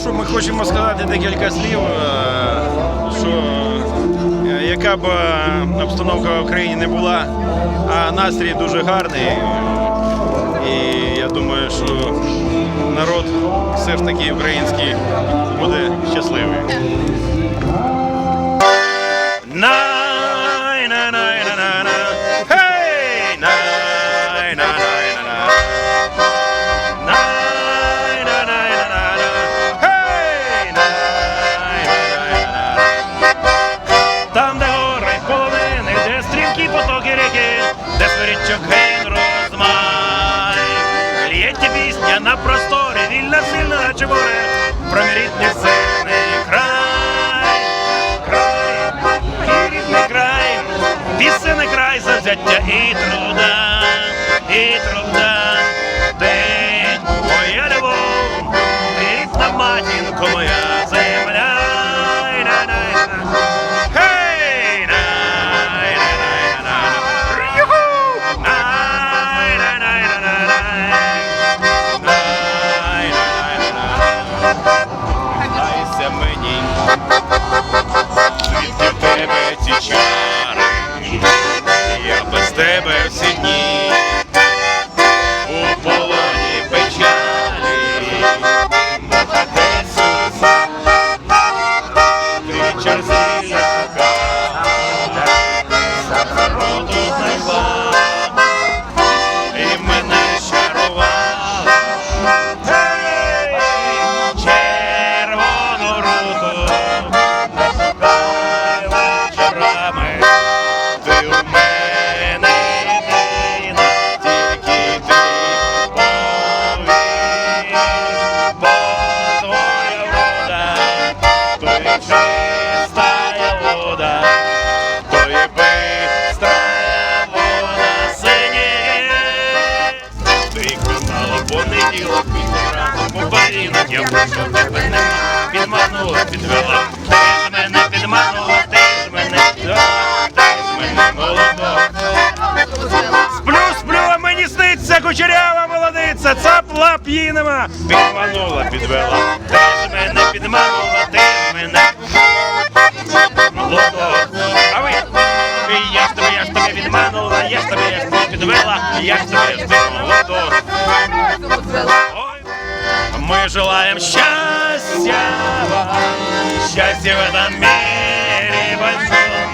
що ми хочемо сказати декілька слів, е, що е, яка б е, обстановка в Україні не була, а настрій дуже гарний. І я думаю, що народ все ж таки український буде щасливий. Стрімкі потоки ріки, де сворічок ген розмай. Лється пісня на просторі, вільна сильна, наче море, про мій сильний край. Край, рідний край, пісенний край завзяття і труда, і труда. День, моя любов, ти рідна матінко моя ці чари, я без тебе всі дні, у полоні печалі, чистая вода, то є бистрая вода синіє. Ти казала понеділок під ранком у барінок, я прошу тебе підманула, підвела, ти ж мене підманула, ти мене ти. Сплю, сплю, мені сниться кучерява молодиця, цапла п'їнема, підманула, підвела, ти ж мене підманула, ти мене молодок. А ви, я ж тебе, я ж тебе підманула, я ж тебе, я ж тебе підвела, я ж тебе, я ж тебе молодок. Ой, Мы желаем счастья вам, счастья в этом мире большом,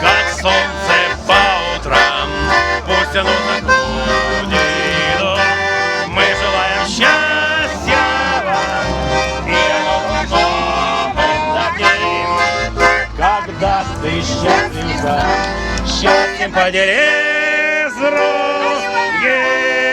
как солнце по утрам, пусть оно сам, счастьем с другим.